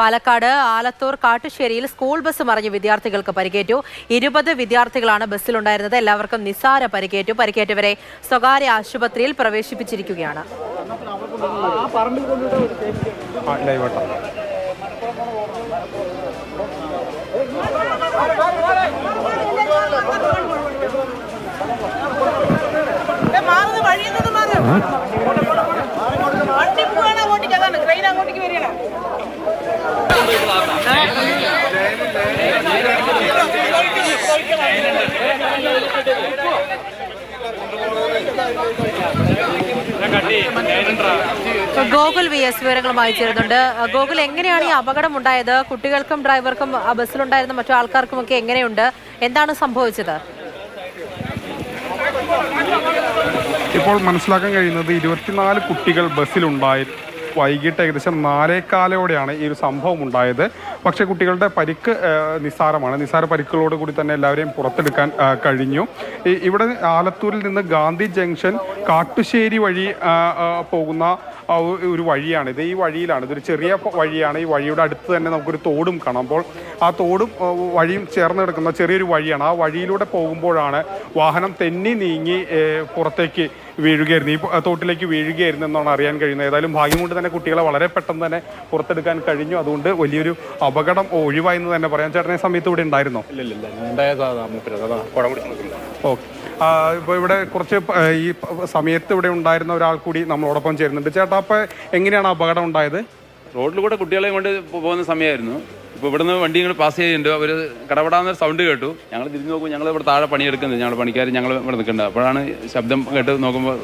പാലക്കാട് ആലത്തൂർ കാട്ടുശ്ശേരിയിൽ school bus മറിഞ്ഞ് വിദ്യാർത്ഥികൾക്ക് പരിക്കേറ്റു. ഇരുപത് വിദ്യാർത്ഥികളാണ് ബസ്സിലുണ്ടായിരുന്നത്. എല്ലാവർക്കും നിസ്സാര പരിക്കേറ്റു. പരിക്കേറ്റവരെ സ്വകാര്യ ആശുപത്രിയിൽ പ്രവേശിപ്പിച്ചിരിക്കുകയാണ്. ആ, ലൈവാട്ടോ. മാറുന്ന വഴിയിൽ നിന്ന് മാറ് ഗോകുൽ വി എസ് വിവരങ്ങളുമായി ചേരുന്നുണ്ട് ഗോകുൽ എങ്ങനെയാണ് ഈ അപകടം ഉണ്ടായത് കുട്ടികൾക്കും ഡ്രൈവർക്കും ബസ്സിലുണ്ടായിരുന്ന മറ്റു ആൾക്കാർക്കും ഒക്കെ എങ്ങനെയുണ്ട്? എന്താണ് സംഭവിച്ചത്? ഇപ്പോൾ മനസ്സിലാക്കാൻ കഴിയുന്നത് ഇരുപത്തിനാല് കുട്ടികൾ ബസ്സിലുണ്ടായി വൈകിട്ട് ഏകദേശം നാലേക്കാലോടെയാണ് ഈ ഒരു സംഭവം ഉണ്ടായത്. പക്ഷേ കുട്ടികളുടെ പരിക്ക് നിസ്സാരമാണ്. നിസ്സാര പരിക്കുകളോട് കൂടി തന്നെ എല്ലാവരെയും പുറത്തെടുക്കാൻ കഴിഞ്ഞു. ഇവിടെ ആലത്തൂരിൽ നിന്ന് ഗാന്ധി ജംഗ്ഷൻ കാട്ടുശ്ശേരി വഴി പോകുന്ന ഒരു വഴിയാണിത് ഈ വഴിയിലാണ്. ഇതൊരു ചെറിയ വഴിയാണ്. ഈ വഴിയുടെ അടുത്ത് തന്നെ നമുക്കൊരു തോടും കാണാം. അപ്പോൾ ആ തോടും വഴിയും ചേർന്ന് കിടക്കുന്ന ചെറിയൊരു വഴിയാണ്. ആ വഴിയിലൂടെ പോകുമ്പോഴാണ് വാഹനം തെന്നി നീങ്ങി പുറത്തേക്ക് വീഴുകയായിരുന്നു. ഈ തോട്ടിലേക്ക് വീഴുകയായിരുന്നു എന്നാണ് അറിയാൻ കഴിയുന്നത്. ഏതായാലും ഭാഗ്യം കൊണ്ട് തന്നെ കുട്ടികളെ വളരെ പെട്ടെന്ന് തന്നെ പുറത്തെടുക്കാൻ കഴിഞ്ഞു. അതുകൊണ്ട് വലിയൊരു അപകടം ഒഴിവായി എന്ന് തന്നെ പറയാം. ചേട്ടനെ സമയത്ത് ഇവിടെ ഉണ്ടായിരുന്നോ? ഓക്കെ. ഇപ്പോൾ ഇവിടെ കുറച്ച് ഈ സമയത്ത് ഇവിടെ ഉണ്ടായിരുന്ന ഒരാൾ കൂടി നമ്മളോടൊപ്പം ചേരുന്നുണ്ട്. ചേട്ടാ അപ്പോൾ എങ്ങനെയാണ് അപകടം ഉണ്ടായത്? റോഡിൽ കൂടെ കുട്ടികളെയും കൊണ്ട് പോകുന്ന സമയമായിരുന്നു. ഇപ്പോൾ ഇവിടുന്ന് വണ്ടി ഇങ്ങനെ പാസ് ചെയ്യുന്നുണ്ട്. അവർ കടപടാന്നൊരു സൗണ്ട് കേട്ടു. ഞങ്ങൾ തിരിഞ്ഞു നോക്കും ഞങ്ങൾ ഇവിടെ താഴെ പണിയെടുക്കുന്നത് ഞങ്ങൾ പണിക്കാർ ഞങ്ങൾ ഇവിടെ നിൽക്കുന്നുണ്ട്. അപ്പോഴാണ് ശബ്ദം കേട്ട് നോക്കുമ്പോൾ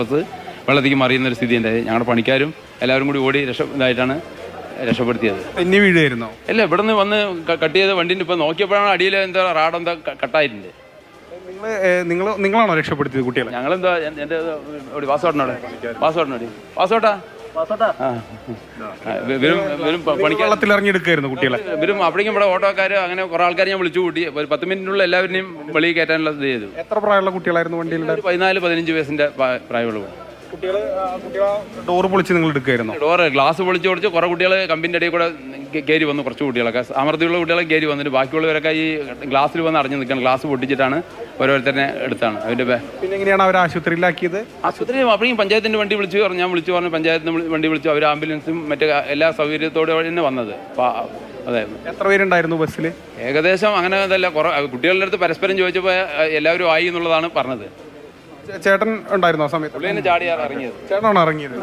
ബസ് വെള്ളത്തേക്ക് മറിയുന്ന ഒരു സ്ഥിതി ഉണ്ടായി ഞങ്ങളുടെ പണിക്കാരും എല്ലാവരും കൂടി ഓടി രക്ഷ ഇതായിട്ടാണ് രക്ഷപ്പെടുത്തിയത്. തെന്നി വീഴുകയായിരുന്നോ? അല്ല ഇവിടെ നിന്ന് വന്ന് കട്ട് ചെയ്ത വണ്ടി ഇപ്പം നോക്കിയപ്പോഴാണ് അടിയിൽ എന്താ റാഡ് എന്താ കട്ടായിട്ടുണ്ട്. നിങ്ങൾ നിങ്ങളാണോ രക്ഷപ്പെടുത്തിയത് കുട്ടികളെ? ഞങ്ങളെന്താ എന്താ എന്റെ പാസ്വേർഡിനോടെ പാസ്വേർഡിനോടി പാസ്വേർട്ടാ വെള്ളത്തിൽ ഇറങ്ങിയെടുക്കായിരുന്നു കുട്ടികളെ. ഇവരും അപ്പോഴേക്കും ഇവിടെ ഓട്ടോക്കാർ അങ്ങനെ കുറെ ആൾക്കാർ ഞാൻ വിളിച്ചു കൂട്ടി. ഒരു പത്ത് മിനിറ്റിനുള്ള എല്ലാവരെയും വെളിയിൽ കയറ്റാനുള്ള ചെയ്തു. എത്ര പ്രായമുള്ള കുട്ടികളായിരുന്നു ഒരു പതിനാല് പതിനഞ്ച് വയസ്സിന്റെ പ്രാ- പ്രായമുള്ളൂ. കുട്ടികൾ ഡോർ പൊളിച്ച് നിങ്ങൾ എടുക്കായിരുന്നു ഡോറ് ഗ്ലാസ് പൊളിച്ച് പൊളിച്ച് കുറെ കുട്ടികൾ കമ്പിന്റെ ഇടയിൽ കൂടെ കയറി വന്നു കുറച്ച് കുട്ടികളൊക്കെ. സാമർഥ്യമുള്ള കുട്ടികളെ കയറി വന്നിട്ട് ബാക്കിയുള്ളവരൊക്കെ ഈ ഗ്ലാസ്സിൽ വന്ന് അറിഞ്ഞു നിൽക്കണം. ഗ്ലാസ് പൊട്ടിച്ചിട്ടാണ് ഓരോരുത്തരെ എടുത്താണ്. ബേ- പിന്നെ എങ്ങനെയാണ് അവർ ആശുപത്രിയിലാക്കിയത്? ആശുപത്രി അപ്പോഴേക്കും പഞ്ചായത്തിന്റെ വണ്ടി വിളിച്ചു പറഞ്ഞു. ഞാൻ വിളിച്ചു പറഞ്ഞു പഞ്ചായത്തിന് വണ്ടി വിളിച്ചു. അവർ ആംബുലൻസും മറ്റു എല്ലാ സൗകര്യത്തോടെ തന്നെ വന്നത്. അതെ എത്ര പേരുണ്ടായിരുന്നു ബസ്സിൽ ഏകദേശം അങ്ങനെ അതല്ല കുറെ കുട്ടികളുടെ അടുത്ത് പരസ്പരം ചോദിച്ചപ്പോൾ എല്ലാവരും ആയി എന്നുള്ളതാണ് പറഞ്ഞത്. ചേട്ടൻ ഉണ്ടായിരുന്നു ആ സമയത്ത്? പുള്ളി ഇറങ്ങിയത്. ചേട്ടനാണോ ഇറങ്ങിയത്?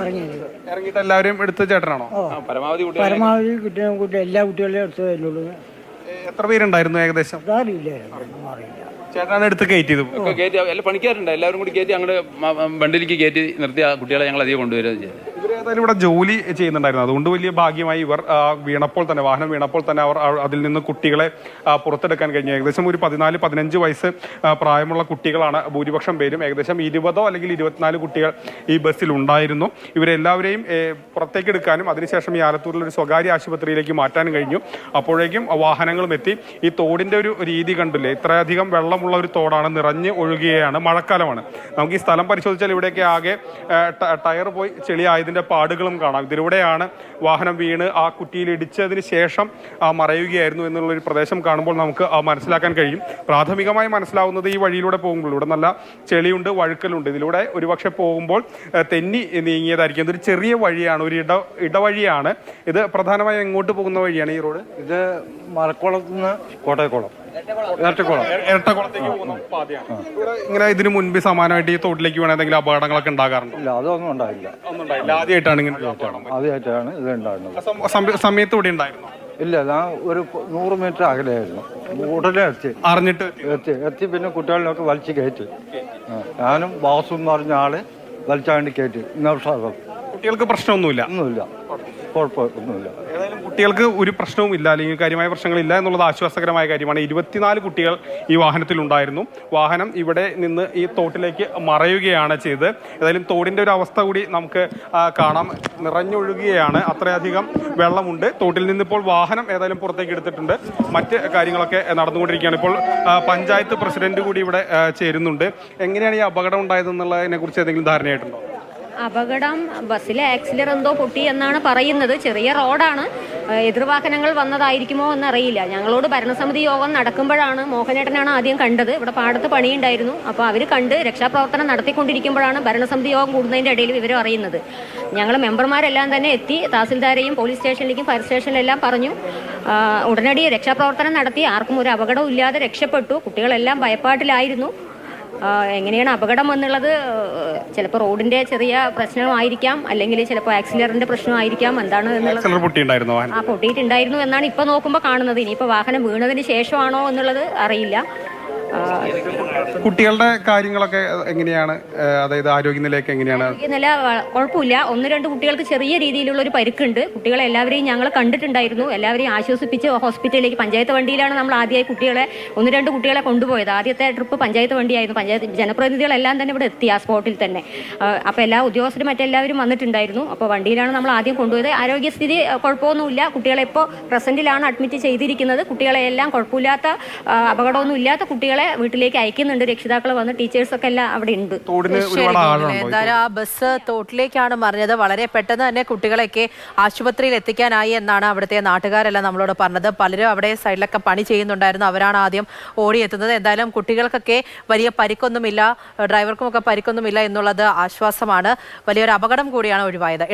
ഇറങ്ങിയിട്ട് എല്ലാവരും എടുത്ത് ചേട്ടനാണോ? പരമാവധി പരമാവധി കുട്ടിയെ കുട്ടി എല്ലാ കുട്ടികളെയും എടുത്ത് എത്ര പേരുണ്ടായിരുന്നു ഏകദേശം? ചേട്ടനാണ് എടുത്ത് കയറ്റി എല്ലാ പണിക്കാരുണ്ട്. എല്ലാവരും കൂടി കയറ്റി അങ്ങോട്ട് വണ്ടിയിലേക്ക് കയറ്റി നിർത്തി ആ കുട്ടികളെ ഞങ്ങൾ അധികം കൊണ്ടുവരികയും ചെയ്തത് ഇവർ ഏതായാലും ഇവിടെ ജോലി ചെയ്യുന്നുണ്ടായിരുന്നു. അതുകൊണ്ട് വലിയ ഭാഗ്യമായി ഇവർ വീണപ്പോൾ തന്നെ വാഹനം വീണപ്പോൾ തന്നെ അവർ അതിൽ നിന്ന് കുട്ടികളെ പുറത്തെടുക്കാൻ കഴിഞ്ഞു. ഏകദേശം ഒരു പതിനാല് പതിനഞ്ച് വയസ്സ് പ്രായമുള്ള കുട്ടികളാണ് ഭൂരിപക്ഷം പേരും. ഏകദേശം ഇരുപതോ അല്ലെങ്കിൽ ഇരുപത്തിനാല് കുട്ടികൾ ഈ ബസ്സിൽ ഉണ്ടായിരുന്നു. ഇവരെല്ലാവരെയും പുറത്തേക്ക് എടുക്കാനും അതിനുശേഷം ഈ ആലത്തൂരിൽ ഒരു സ്വകാര്യ ആശുപത്രിയിലേക്ക് മാറ്റാനും കഴിഞ്ഞു. അപ്പോഴേക്കും വാഹനങ്ങളും എത്തി. ഈ തോടിന്റെ ഒരു രീതി കണ്ടില്ലേ? ഇത്രയധികം വെള്ളമുള്ള ഒരു തോടാണ് നിറഞ്ഞ് ഒഴുകുകയാണ് മഴക്കാലമാണ്. നമുക്ക് ഈ സ്ഥലം പരിശോധിച്ചാൽ ഇവിടെയൊക്കെ ആകെ ടയർ പോയി ചെളിയായതിന്റെ പാടുകളും കാണാം. ഇതിലൂടെയാണ് വാഹനം വീണ് ആ കുറ്റിയിൽ ഇടിച്ചതിന് ശേഷം മറയുകയായിരുന്നു എന്നുള്ളൊരു പ്രദേശം കാണുമ്പോൾ നമുക്ക് മനസ്സിലാക്കാൻ കഴിയും. പ്രാഥമികമായി മനസ്സിലാവുന്നത് ഈ വഴിയിലൂടെ പോകുമ്പോൾ ഇവിടെ നല്ല ചെളിയുണ്ട് വഴുക്കലുണ്ട്. ഇതിലൂടെ ഒരുപക്ഷെ പോകുമ്പോൾ തെന്നി നീങ്ങിയതായിരിക്കും. ഇതൊരു ചെറിയ വഴിയാണ് ഒരു ഇട ഇടവഴിയാണ്. ഇത് പ്രധാനമായും എങ്ങോട്ട് പോകുന്ന വഴിയാണ് ഈ റോഡ്? ഇത് മലക്കുളത്ത് നിന്ന് കോട്ടയക്കുളം. ഇരട്ടക്കുളം ഇരട്ടക്കുളത്തേക്ക് പോകുന്ന പാതയാണ്. ഇവിടെ ഇങ്ങനെ ഇതിനു മുൻപ് സമാനമായിട്ട് ഈ തോട്ടിലേക്ക് വേണമെങ്കിൽ എന്തെങ്കിലും അപകടങ്ങളൊക്കെ ഉണ്ടാകാറുണ്ടോ? ഇല്ല അതൊന്നും ഉണ്ടായില്ല. ഒന്നും ഉണ്ടായില്ല. ആദ്യമായിട്ടാണ് ഇങ്ങനെ ഒരു അപകടം. ആദ്യമായിട്ടാണ് ഇത് ഉണ്ടായിരുന്നത്. സം- സമയ- സമയത്ത് ഇവിടെ ഉണ്ടായിരുന്നു? ഇല്ല ഞാൻ ഒരു നൂറ് മീറ്റർ അകലെയായിരുന്നു. ഉടനെ എത്തി. അറിഞ്ഞിട്ട് എത്തി. എത്തി. പിന്നെ കുട്ടികളിലൊക്കെ വലിച്ചു കയറ്റി. ആ, ഞാനും ബാസു എന്ന് പറഞ്ഞ ആൾ വലിച്ചാണ്ടി കയറ്റി. നൗഷാദം കുട്ടികൾക്ക് പ്രശ്നമൊന്നുമില്ല. ഒന്നുമില്ല. കുഴപ്പമൊന്നുമില്ല കുട്ടികൾക്ക് ഒരു പ്രശ്നവും ഇല്ല അല്ലെങ്കിൽ കാര്യമായ പ്രശ്നങ്ങളില്ല എന്നുള്ളത് ആശ്വാസകരമായ കാര്യമാണ്. ഇരുപത്തിനാല് കുട്ടികൾ ഈ വാഹനത്തിൽ ഉണ്ടായിരുന്നു വാഹനം ഇവിടെ നിന്ന് ഈ തോട്ടിലേക്ക് മറയുകയാണ് ചെയ്ത് ഏതായാലും തോടിന്റെ ഒരു അവസ്ഥ കൂടി നമുക്ക് കാണാം. നിറഞ്ഞൊഴുകുകയാണ് അത്രയധികം വെള്ളമുണ്ട്. തോട്ടിൽ നിന്നിപ്പോൾ വാഹനം ഏതായാലും പുറത്തേക്ക് എടുത്തിട്ടുണ്ട്. മറ്റ് കാര്യങ്ങളൊക്കെ നടന്നുകൊണ്ടിരിക്കുകയാണ്. ഇപ്പോൾ പഞ്ചായത്ത് പ്രസിഡന്റ് കൂടി ഇവിടെ ചേരുന്നുണ്ട്. എങ്ങനെയാണ് ഈ അപകടം ഉണ്ടായതെന്നുള്ളതിനെ കുറിച്ച് ഏതെങ്കിലും ധാരണയായിട്ടുണ്ടോ? അപകടം ബസ്സിലെ ആക്സിലർ എന്തോ പൊട്ടി എന്നാണ് പറയുന്നത്. ചെറിയ റോഡാണ്. എതിർവാഹനങ്ങൾ വന്നതായിരിക്കുമോ എന്നറിയില്ല. ഞങ്ങളോട് ഭരണസമിതി യോഗം നടക്കുമ്പോഴാണ് മോഹനേട്ടനാണ് ആദ്യം കണ്ടത്. ഇവിടെ പാടത്ത് പണിയുണ്ടായിരുന്നു. അപ്പോൾ അവർ കണ്ട് രക്ഷാപ്രവർത്തനം നടത്തിക്കൊണ്ടിരിക്കുമ്പോഴാണ് ഭരണസമിതി യോഗം കൂടുന്നതിന്റെ ഇടയിൽ വിവരം അറിയുന്നത്. ഞങ്ങൾ മെമ്പർമാരെല്ലാം തന്നെ എത്തി തഹസിൽദാരെയും പോലീസ് സ്റ്റേഷനിലേക്കും ഫയർ സ്റ്റേഷനിലെല്ലാം പറഞ്ഞു. ഉടനടി രക്ഷാപ്രവർത്തനം നടത്തി. ആർക്കും ഒരു അപകടവും ഇല്ലാതെ രക്ഷപ്പെട്ടു. കുട്ടികളെല്ലാം ഭയപ്പാട്ടിലായിരുന്നു. എങ്ങനെയാണ് അപകടം എന്നുള്ളത് ചിലപ്പോൾ റോഡിന്റെ ചെറിയ പ്രശ്നമായിരിക്കാം അല്ലെങ്കിൽ ചിലപ്പോൾ ആക്സിലറിന്റെ പ്രശ്നമായിരിക്കാം എന്താണ് എന്നുള്ളത്? വാഹനം ആ പൊട്ടിയിട്ടുണ്ടായിരുന്നു എന്നാണ് ഇപ്പൊ നോക്കുമ്പോൾ കാണുന്നത്. ഇനിയിപ്പോൾ വാഹനം വീണതിന് ശേഷമാണോ എന്നുള്ളത് അറിയില്ല. കുട്ടികളുടെ കാര്യങ്ങളൊക്കെ എങ്ങനെയാണ്? അതായത് ആരോഗ്യനിലയൊക്കെ എങ്ങനെയാണ്? നില കുഴപ്പമില്ല. ഒന്ന് രണ്ട് കുട്ടികൾക്ക് ചെറിയ രീതിയിലുള്ള ഒരു പരിക്കുണ്ട്. കുട്ടികളെ എല്ലാവരെയും ഞങ്ങൾ കണ്ടിട്ടുണ്ടായിരുന്നു. എല്ലാവരെയും ആശ്വസിപ്പിച്ച് ഹോസ്പിറ്റലിലേക്ക് പഞ്ചായത്ത് വണ്ടിയിലാണ് നമ്മൾ ആദ്യമായി കുട്ടികളെ ഒന്ന് രണ്ട് കുട്ടികളെ കൊണ്ടുപോയത്. ആദ്യത്തെ ട്രിപ്പ് പഞ്ചായത്ത് വണ്ടിയായിരുന്നു. പഞ്ചായത്ത് ജനപ്രതിനിധികളെല്ലാം തന്നെ ഇവിടെ എത്തി ആ സ്പോട്ടിൽ തന്നെ. അപ്പോൾ എല്ലാ ഉദ്യോഗസ്ഥരും മറ്റെല്ലാവരും വന്നിട്ടുണ്ടായിരുന്നു. അപ്പോൾ വണ്ടിയിലാണ് നമ്മൾ ആദ്യം കൊണ്ടുപോയത്. ആരോഗ്യസ്ഥിതി കുഴപ്പമൊന്നുമില്ല. കുട്ടികളെ ഇപ്പോൾ പ്രസന്റിലാണ് അഡ്മിറ്റ് ചെയ്തിരിക്കുന്നത്. കുട്ടികളെ എല്ലാം കുഴപ്പമില്ലാത്ത അപകടമൊന്നുമില്ലാത്ത അപകടമൊന്നും ഇല്ലാത്ത കുട്ടികളെ വീട്ടിലേക്ക് അയക്കുന്നുണ്ട്. രക്ഷിതാക്കൾ വന്ന് ടീച്ചേഴ്സൊക്കെ എല്ലാം അവിടെ ഉണ്ട്. എന്തായാലും ആ ബസ് തോട്ടിലേക്കാണ് മറിഞ്ഞത്. വളരെ പെട്ടെന്ന് തന്നെ കുട്ടികളെയൊക്കെ ആശുപത്രിയിൽ എത്തിക്കാനായി എന്നാണ് അവിടുത്തെ നാട്ടുകാരെല്ലാം നമ്മളോട് പറഞ്ഞത്. പലരും അവിടെ സൈഡിലൊക്കെ പണി ചെയ്യുന്നുണ്ടായിരുന്നു. അവരാണ് ആദ്യം ഓടിയെത്തുന്നത്. എന്തായാലും കുട്ടികൾക്കൊക്കെ വലിയ പരിക്കൊന്നുമില്ല ഡ്രൈവർക്കുമൊക്കെ പരിക്കൊന്നുമില്ല എന്നുള്ളത് ആശ്വാസമാണ്. വലിയൊരു അപകടം കൂടിയാണ് ഒഴിവായത്.